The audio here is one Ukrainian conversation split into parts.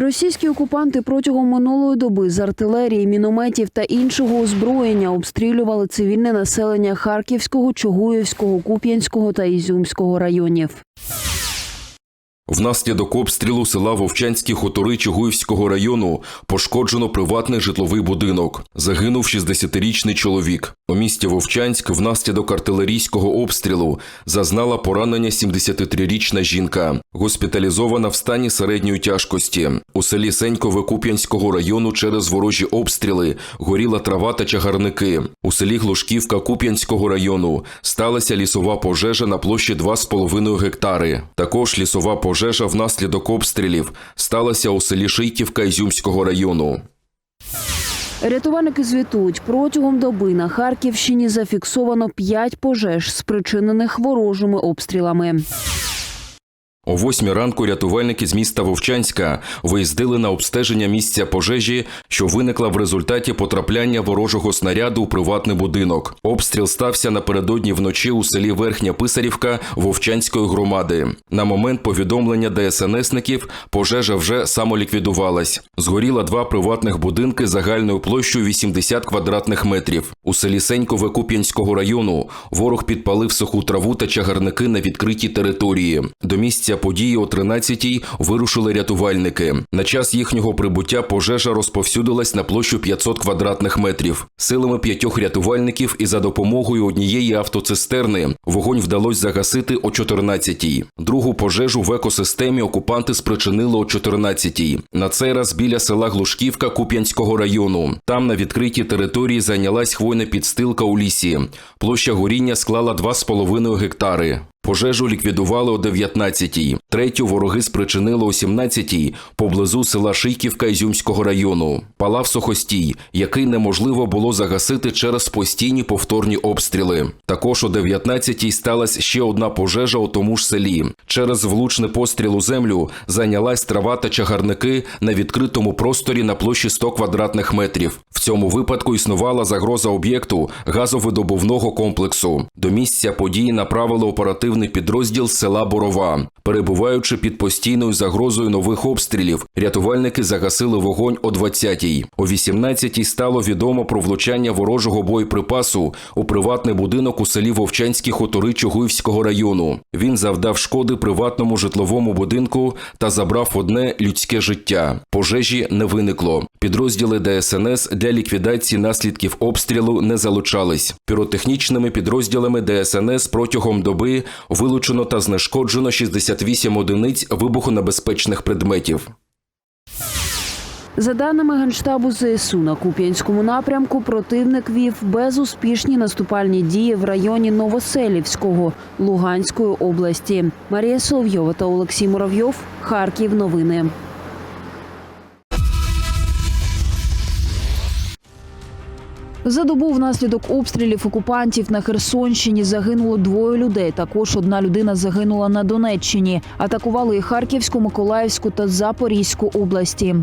Російські окупанти протягом минулої доби з артилерії, мінометів та іншого озброєння обстрілювали цивільне населення Харківського, Чугуївського, Куп'янського та Ізюмського районів. Внаслідок обстрілу села Вовчанські хутори Чугуївського району пошкоджено приватний житловий будинок. Загинув 60-річний чоловік. У місті Вовчанськ внаслідок артилерійського обстрілу зазнала поранення 73-річна жінка, госпіталізована в стані середньої тяжкості. У селі Сенькове Куп'янського району через ворожі обстріли горіла трава та чагарники. У селі Глушківка Куп'янського району сталася лісова пожежа на площі 2,5 гектари. Також лісова пожежа внаслідок обстрілів сталася у селі Шийківка Ізюмського району. Рятувальники звітують, протягом доби на Харківщині зафіксовано 5 пожеж, спричинених ворожими обстрілами. О восьмій ранку рятувальники з міста Вовчанська виїздили на обстеження місця пожежі, що виникла в результаті потрапляння ворожого снаряду у приватний будинок. Обстріл стався напередодні вночі у селі Верхня Писарівка Вовчанської громади. На момент повідомлення ДСНСників пожежа вже самоліквідувалась. Згоріла два приватних будинки загальною площею 80 квадратних метрів. У селі Сенькове Куп'янського району ворог підпалив суху траву та чагарники на відкритій території. До місця події о 13-й вирушили рятувальники. На час їхнього прибуття пожежа розповсюдилась на площу 500 квадратних метрів. Силами п'ятьох рятувальників і за допомогою однієї автоцистерни вогонь вдалося загасити о 14-й. Другу пожежу в екосистемі окупанти спричинили о 14-й. На цей раз біля села Глушківка Куп'янського району. Там на відкритій території зайнялась хвойна підстилка у лісі. Площа горіння склала 2,5 гектари. Пожежу ліквідували о 19-й. Третю вороги спричинили о 17-й поблизу села Шийківка Ізюмського району. Палав сухостій, який неможливо було загасити через постійні повторні обстріли. Також о 19-й сталася ще одна пожежа у тому ж селі. Через влучний постріл у землю зайнялась трава та чагарники на відкритому просторі на площі 100 квадратних метрів. В цьому випадку існувала загроза об'єкту газовидобувного комплексу. До місця події направили оперативний підрозділ села Борова. Перебуваючи під постійною загрозою нових обстрілів, рятувальники загасили вогонь о 20-й. О 18-й стало відомо про влучання ворожого боєприпасу у приватний будинок у селі Вовчанські хутори Чугуївського району. Він завдав шкоди приватному житловому будинку та забрав одне людське життя. Пожежі не виникло. Підрозділи ДСНС для ліквідації наслідків обстрілу не залучались. Піротехнічними підрозділами ДСНС протягом доби вилучено та знешкоджено 68 одиниць вибухонебезпечних предметів. За даними Генштабу ЗСУ на Куп'янському напрямку, противник вів безуспішні наступальні дії в районі Новоселівського Луганської області. Марія Соловйова та Олексій Муравйов. Харків. Новини. За добу внаслідок обстрілів окупантів на Херсонщині загинуло двоє людей. Також одна людина загинула на Донеччині. Атакували і Харківську, Миколаївську та Запорізьку області.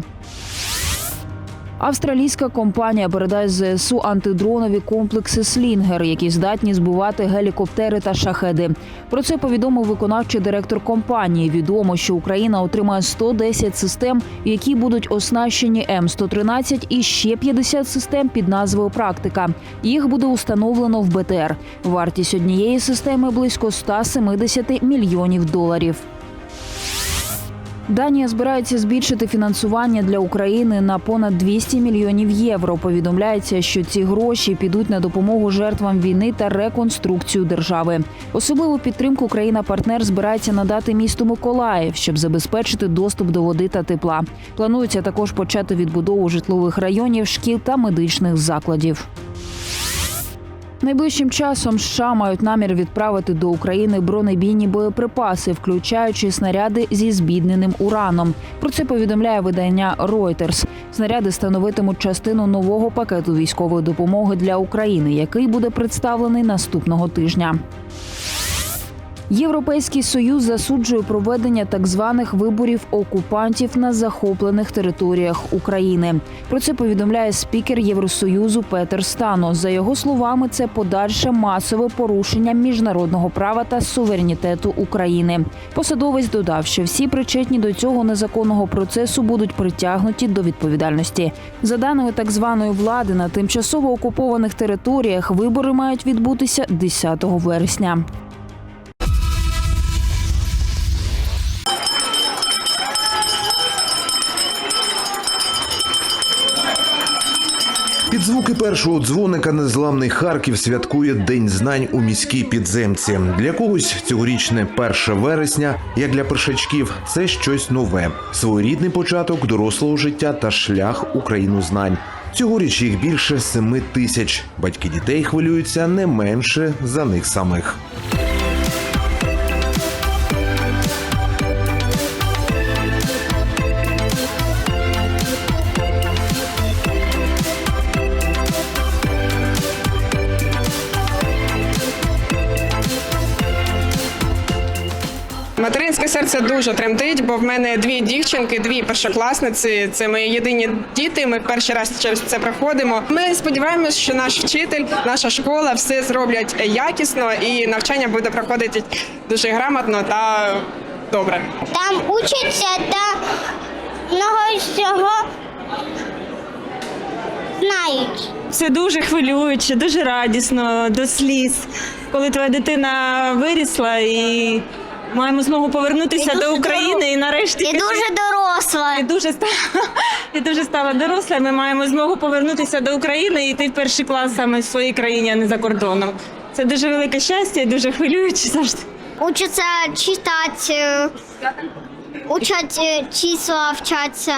Австралійська компанія передає ЗСУ антидронові комплекси Слінгер, які здатні збивати гелікоптери та шахеди. Про це повідомив виконавчий директор компанії. Відомо, що Україна отримає 110 систем, які будуть оснащені М113 і ще 50 систем під назвою Практика. Їх буде установлено в БТР. Вартість однієї системи близько 170 мільйонів доларів. Данія збирається збільшити фінансування для України на понад 200 мільйонів євро. Повідомляється, що ці гроші підуть на допомогу жертвам війни та реконструкцію держави. Особливу підтримку країна-партнер збирається надати місту Миколаїв, щоб забезпечити доступ до води та тепла. Планується також почати відбудову житлових районів, шкіл та медичних закладів. Найближчим часом США мають намір відправити до України бронебійні боєприпаси, включаючи снаряди зі збідненим ураном. Про це повідомляє видання Reuters. Снаряди становитимуть частину нового пакету військової допомоги для України, який буде представлений наступного тижня. Європейський союз засуджує проведення так званих виборів окупантів на захоплених територіях України. Про це повідомляє спікер Євросоюзу Петер Стано. За його словами, це подальше масове порушення міжнародного права та суверенітету України. Посадовець додав, що всі причетні до цього незаконного процесу будуть притягнуті до відповідальності. За даними так званої влади на тимчасово окупованих територіях вибори мають відбутися 10 вересня. Звуки першого дзвоника незламний Харків святкує День знань у міській підземці. Для когось цьогорічне 1 вересня, як для першачків, це щось нове, своєрідний початок дорослого життя та шлях у країну знань. Цьогоріч їх більше семи тисяч. Батьки дітей хвилюються не менше за них самих. Материнське серце дуже тремтить, бо в мене дві дівчинки, дві першокласниці. Це мої єдині діти. Ми перший раз через це проходимо. Ми сподіваємося, що наш вчитель, наша школа все зроблять якісно і навчання буде проходити дуже грамотно та добре. Там учаться та много всього знають. Це дуже хвилююче, дуже радісно, до сліз, коли твоя дитина вирісла і маємо змогу повернутися до України і нарешті І дуже доросла. і дуже стала і дуже стала доросла. Ми маємо змогу повернутися до України і йти в перший клас саме в своїй країні, а не за кордоном. Це дуже велике щастя і дуже хвилююче завжди. Учаться читати, е, учать е, числа, вчаться,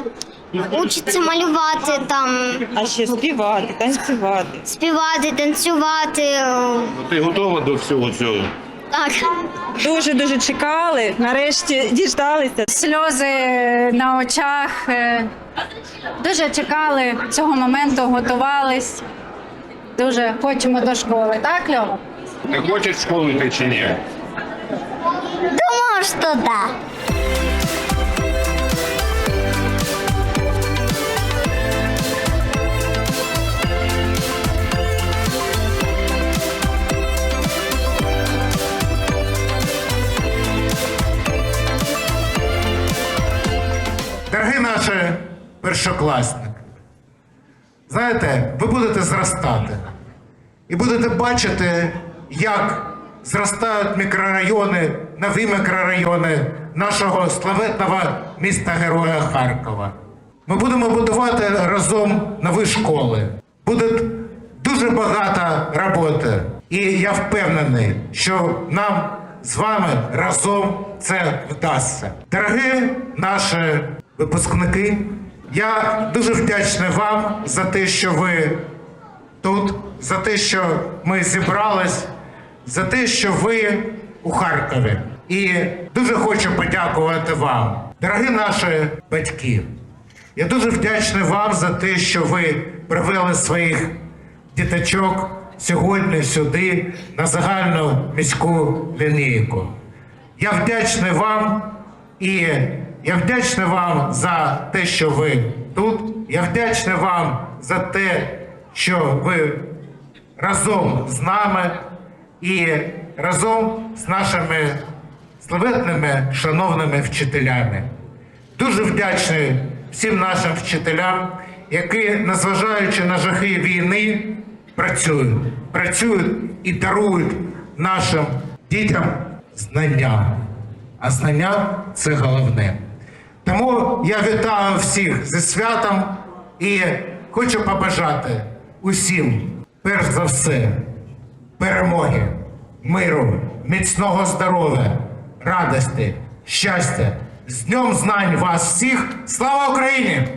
учаться малювати там, А ще співати, танцювати. співати, танцювати. е, Ти готова до всього цього? Так. Дуже дуже чекали. Нарешті діждалися. сльози на очах. е, Дуже чекали цього моменту, готувались. Дуже хочемо до школи, так, Льова? Ти хочеш в школу йти чи ні? Думаю, що да. Дорогі наші першокласники, знаєте, ви будете зростати і будете бачити, як зростають мікрорайони, нові мікрорайони нашого славетного міста Героя Харкова. Ми будемо будувати разом нові школи. Буде дуже багато роботи. І я впевнений, що нам з вами разом це вдасться. Дорогі наші випускники, я дуже вдячний вам за те, що ви тут, за те, що ми зібрались, за те, що ви у Харкові. І дуже хочу подякувати вам, дорогі наші батьки. Я дуже вдячний вам за те, що ви привели своїх діточок сьогодні сюди на загальну міську лінійку. Я вдячний вам і я вдячний вам за те, що ви тут. Я вдячний вам за те, що ви разом з нами і разом з нашими славетними шановними вчителями. Дуже вдячний всім нашим вчителям, які, незважаючи на жахи війни, працюють, працюють і дарують нашим дітям знання. А знання це головне. Тому я вітаю всіх зі святом і хочу побажати усім, перш за все, перемоги, миру, міцного здоров'я, радості, щастя. З Днем знань вас всіх! Слава Україні!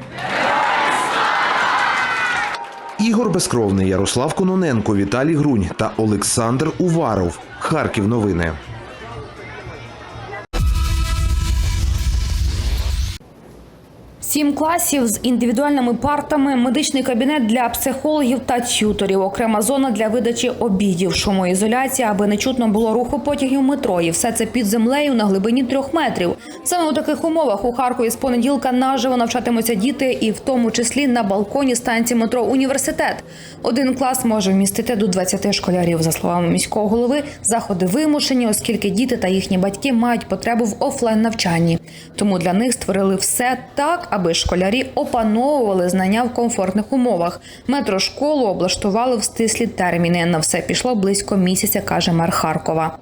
Ігор Безкровний, Ярослав Кононенко, Віталій Грунь та Олександр Уваров. Харків новини. Сім класів з індивідуальними партами, медичний кабінет для психологів та тюторів, окрема зона для видачі обідів, шумоізоляція, аби не чутно було руху потягів метро. І все це під землею на глибині трьох метрів. Саме у таких умовах у Харкові з понеділка наживо навчатимуться діти, і в тому числі на балконі станції метро Університет. Один клас може вмістити до 20 школярів. За словами міського голови, заходи вимушені, оскільки діти та їхні батьки мають потребу в офлайн навчанні. Тому для них створили все так, аби школярі опановували знання в комфортних умовах. Метрошколу облаштували в стислі терміни. На все пішло близько місяця, каже мер Харкова.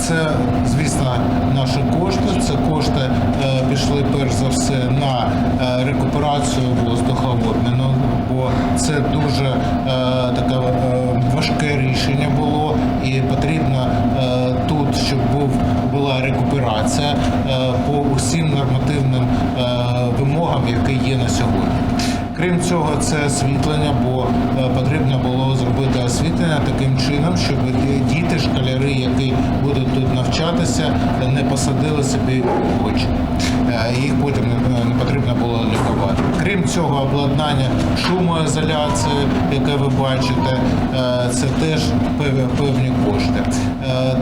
Це, звісно, наші кошти. Це кошти е, пішли перш за все на е, рекуперацію воздухообміну, бо це дуже е, таке е, важке рішення було, і потрібно е, тут, щоб був була рекуперація е, по усім нормативним е, вимогам, які є на сьогодні. Крім цього, це освітлення, бо е, потрібно було зробити освітлення таким чином, щоб діти, школяри, які будуть тут навчатися, не посадили собі очі. Е, Їх потім не- не потрібно було лікувати. Крім цього, обладнання шумоізоляції, яке ви бачите, е, це теж певні кошти. Е,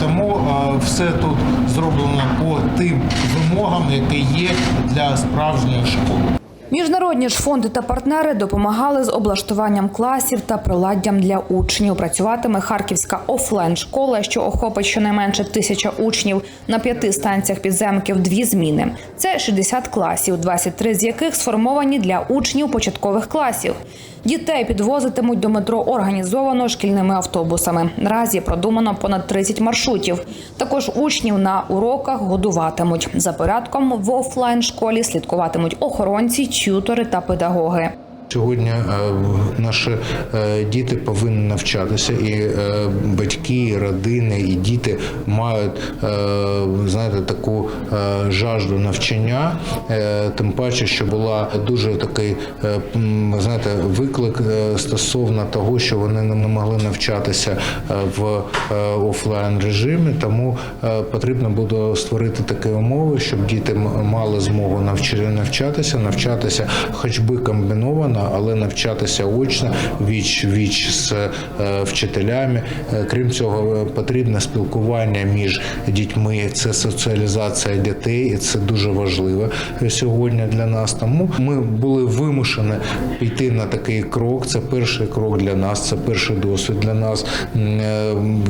Тому е, все тут зроблено по тим вимогам, які є для справжньої школи. Міжнародні ж фонди та партнери допомагали з облаштуванням класів та приладдям для учнів. Працюватиме харківська офлайн школа, що охопить щонайменше тисяча учнів на п'яти станціях підземків. Дві зміни. Це 60 класів, 23 з яких сформовані для учнів початкових класів. Дітей підвозитимуть до метро організовано шкільними автобусами. Наразі продумано понад 30 маршрутів. Також учнів на уроках годуватимуть. За порядком в офлайн школі слідкуватимуть охоронці, тютори та педагоги. Сьогодні е, наші е, діти повинні навчатися, і е, батьки, і родини, і діти мають знаєте, таку жажду навчання. Тим паче, що була дуже такий знаєте, виклик стосовно того, що вони не могли навчатися в офлайн режимі. Тому потрібно буде створити такі умови, щоб діти мали змогу навчатися, навчатися хоч би комбіновано, але навчатися очно, віч віч з е, вчителями. Е, Крім цього, е, потрібне спілкування між дітьми. Це соціалізація дітей, і це дуже важливо сьогодні для нас. Тому ми були вимушені піти на такий крок. Це перший крок для нас, це перший досвід для нас.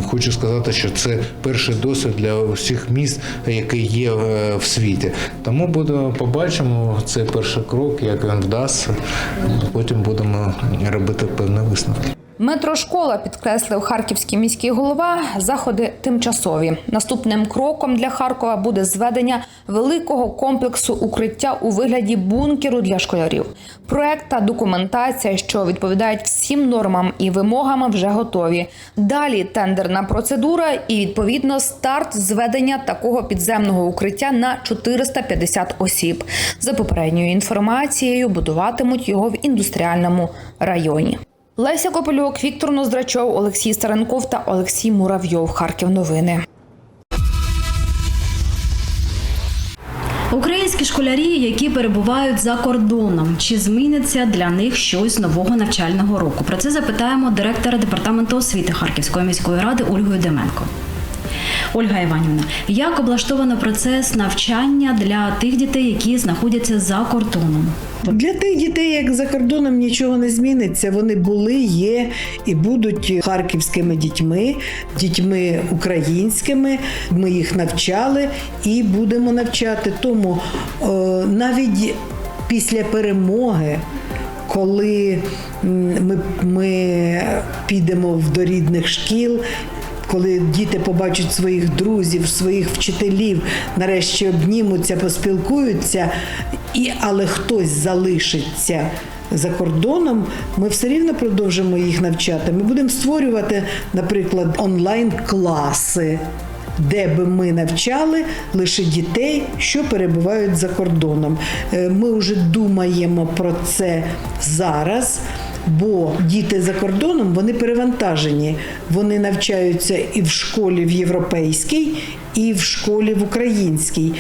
Хочу сказати, що це перший досвід для всіх міст, який є в світі. Тому будемо побачимо цей перший крок, як він вдасться. Потім будемо робити певні висновки. Метрошкола підкреслив харківський міський голова. Заходи тимчасові. Наступним кроком для Харкова буде зведення великого комплексу укриття у вигляді бункеру для школярів. Проект та документація, що відповідають всім нормам і вимогам, вже готові. Далі тендерна процедура і відповідно старт зведення такого підземного укриття на 450 осіб. За попередньою інформацією, будуватимуть його в індустріальному районі. Леся Копельок, Віктор Ноздрачов, Олексій Старенков та Олексій Муравйов. Харків новини. Українські школярі, які перебувають за кордоном, чи зміниться для них щось нового навчального року? Про це запитаємо директора департаменту освіти Харківської міської ради Ольгою Деменко. Ольга Іванівна, як облаштовано процес навчання для тих дітей, які знаходяться за кордоном? Для тих дітей, як за кордоном, нічого не зміниться. Вони були, є і будуть харківськими дітьми, дітьми українськими. Ми їх навчали і будемо навчати. Тому е, навіть після перемоги. Коли ми, ми підемо до рідних шкіл, коли діти побачать своїх друзів, своїх вчителів, нарешті обнімуться, поспілкуються, і, але хтось залишиться за кордоном, ми все рівно продовжимо їх навчати. Ми будемо створювати, наприклад, онлайн-класи. Де би ми навчали лише дітей, що перебувають за кордоном. Е, Ми вже думаємо про це зараз. Бо діти за кордоном вони перевантажені. Вони навчаються і в школі в європейській, і в школі в українській.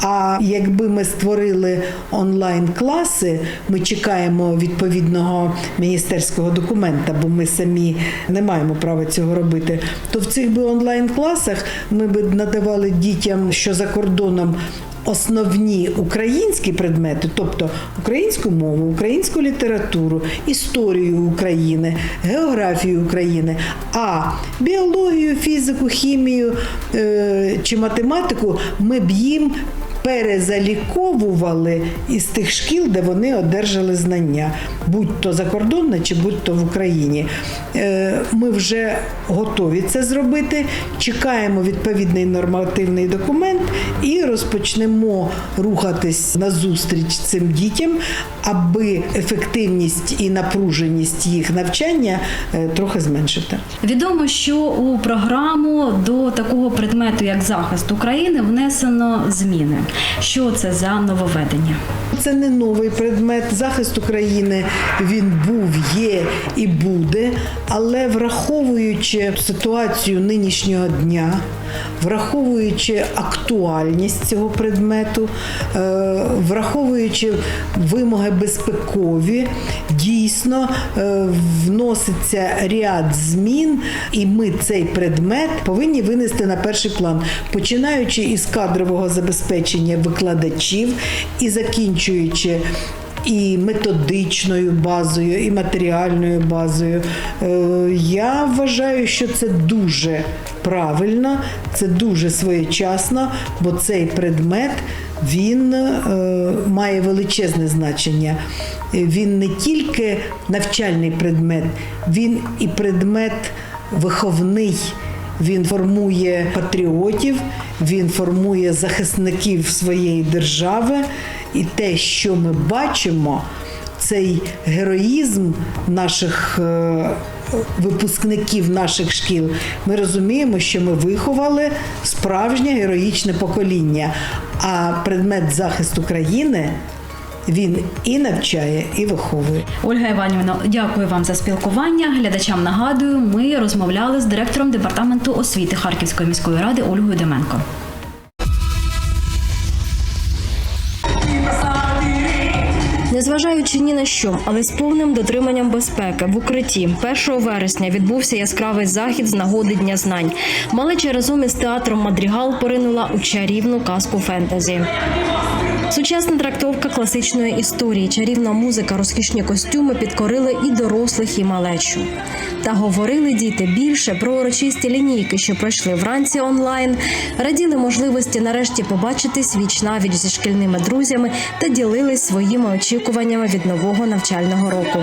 А якби ми створили онлайн-класи, ми чекаємо відповідного міністерського документа, бо ми самі не маємо права цього робити. То в цих би онлайн-класах ми б надавали дітям, що за кордоном. Основні українські предмети, тобто українську мову, українську літературу, історію України, географію України, а біологію, фізику, хімію е, чи математику ми б їм перезаліковували із тих шкіл, де вони одержали знання, будь то закордонне чи будь то в Україні. Е, Ми вже готові це зробити. Чекаємо відповідний нормативний документ і розпочнемо рухатись назустріч цим дітям, аби ефективність і напруженість їх навчання е, трохи зменшити. Відомо, що у програму до такого предмету, як захист України, внесено зміни. Що це за нововведення? Це не новий предмет. Захист України він був, є і буде, але враховуючи ситуацію нинішнього дня, враховуючи актуальність цього предмету, е, враховуючи вимоги безпекові, дійсно е, вноситься ряд змін, і ми цей предмет повинні винести на перший план, починаючи із кадрового забезпечення викладачів і закінчуючи. І методичною базою, і матеріальною базою. Е, Я вважаю, що це дуже правильно, це дуже своєчасно, бо цей предмет він е, має величезне значення. Він не тільки навчальний предмет, він і предмет виховний. Він формує патріотів, він формує захисників своєї держави. І те, що ми бачимо, цей героїзм наших е, випускників наших шкіл, ми розуміємо, що ми виховали справжнє героїчне покоління. А предмет захисту країни він і навчає, і виховує. Ольга Іванівна, дякую вам за спілкування. Глядачам нагадую, ми розмовляли з директором департаменту освіти Харківської міської ради Ольгою Деменко. Незважаючи ні на що, але з повним дотриманням безпеки в укритті 1 вересня відбувся яскравий захід з нагоди Дня знань. Малеча разом із театром Мадрігал поринула у чарівну казку фентезі. Сучасна трактовка класичної історії, чарівна музика, розкішні костюми підкорили і дорослих, і малечу. Та говорили діти більше про урочисті лінійки, що пройшли вранці онлайн, раділи можливості нарешті побачитись віч навіч зі шкільними друзями та ділились своїми очікуваннями від нового навчального року.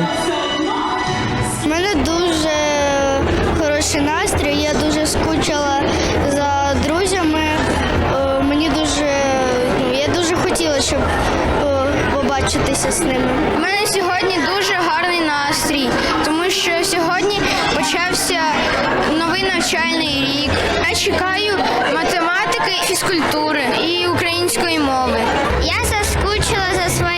Мене дуже хотіла, щоб е, побачитися з ними. У мене сьогодні дуже гарний настрій, тому що сьогодні почався новий навчальний рік. Я чекаю математики, фізкультури і української мови. Я заскучила за своїми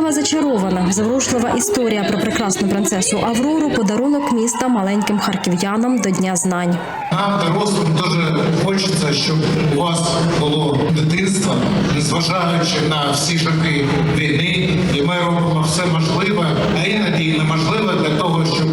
Вистава зачарована, заворушлива історія про прекрасну принцесу Аврору, подарунок міста маленьким харків'янам до Дня знань. Нам, дорослим, дуже хочеться, щоб у вас було дитинство, незважаючи на всі жахи війни, і ми робимо все можливе, а іноді і неможливе для того, щоб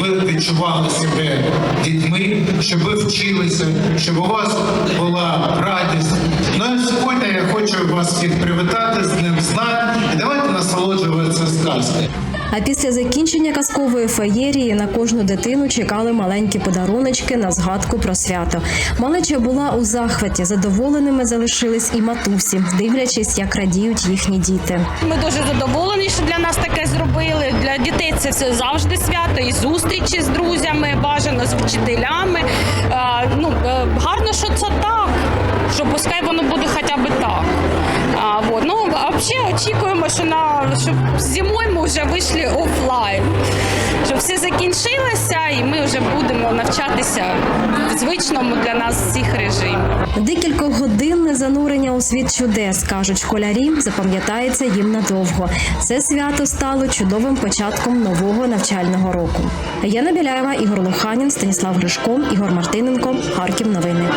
ви відчували себе дітьми, щоб ви вчилися, щоб у вас була радість. Ну і сьогодні я хочу вас всіх привітати з Днем знань і давайте насолоджуватися сказкою. А після закінчення казкової феєрії на кожну дитину чекали маленькі подаруночки на згадку про свято. Малеча була у захваті, задоволеними залишились і матусі, дивлячись, як радіють їхні діти. Ми дуже задоволені, що для нас таке зробили. Для дітей це все завжди свято, і зустрічі з друзями, бажано з вчителями. Ну, е, гарно, що це так, що пускай воно буде хоча б так. А, вот. Ну, взагалі очікуємо, що на щоб зимою ми вже вийшли офлайн, щоб все закінчилося, і ми вже будемо навчатися в звичному для нас всіх режимі. Декількогодинне занурення у світ чудес, кажуть школярі, запам'ятається їм надовго. Це свято стало чудовим початком нового навчального року. Яна Біляєва, Ігор Лоханін, Станіслав Гришко, Ігор Мартиненко, Харків. Новини.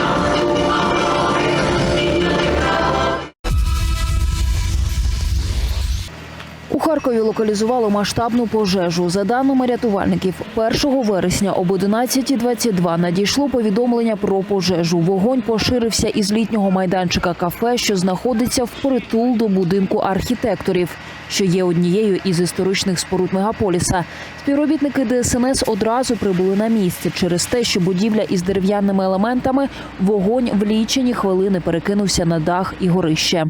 Харкові локалізували масштабну пожежу. За даними рятувальників, 1 вересня об 11.22 надійшло повідомлення про пожежу. Вогонь поширився із літнього майданчика кафе, що знаходиться впритул до будинку архітекторів, що є однією із історичних споруд мегаполіса. Співробітники ДСНС одразу прибули на місце через те, що будівля із дерев'яними елементами вогонь в лічені хвилини перекинувся на дах і горище.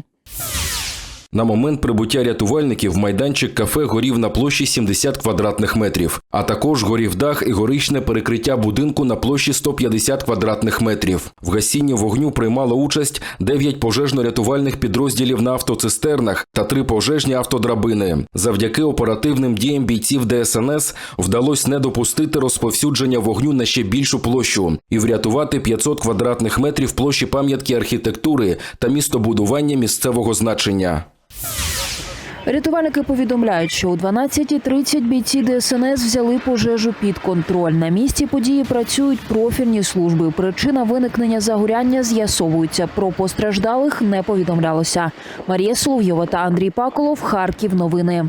На момент прибуття рятувальників майданчик кафе горів на площі 70 квадратних метрів, а також горів дах і горичне перекриття будинку на площі 150 квадратних метрів. В гасінні вогню приймало участь 9 пожежно-рятувальних підрозділів на автоцистернах та 3 пожежні автодрабини. Завдяки оперативним діям бійців ДСНС вдалося не допустити розповсюдження вогню на ще більшу площу і врятувати 500 квадратних метрів площі пам'ятки архітектури та містобудування місцевого значення. Рятувальники повідомляють, що о 12.30 бійці ДСНС взяли пожежу під контроль. На місці події працюють профільні служби. Причина виникнення загоряння з'ясовується. Про постраждалих не повідомлялося. Марія Соловйова та Андрій Паколов. Харків. Новини.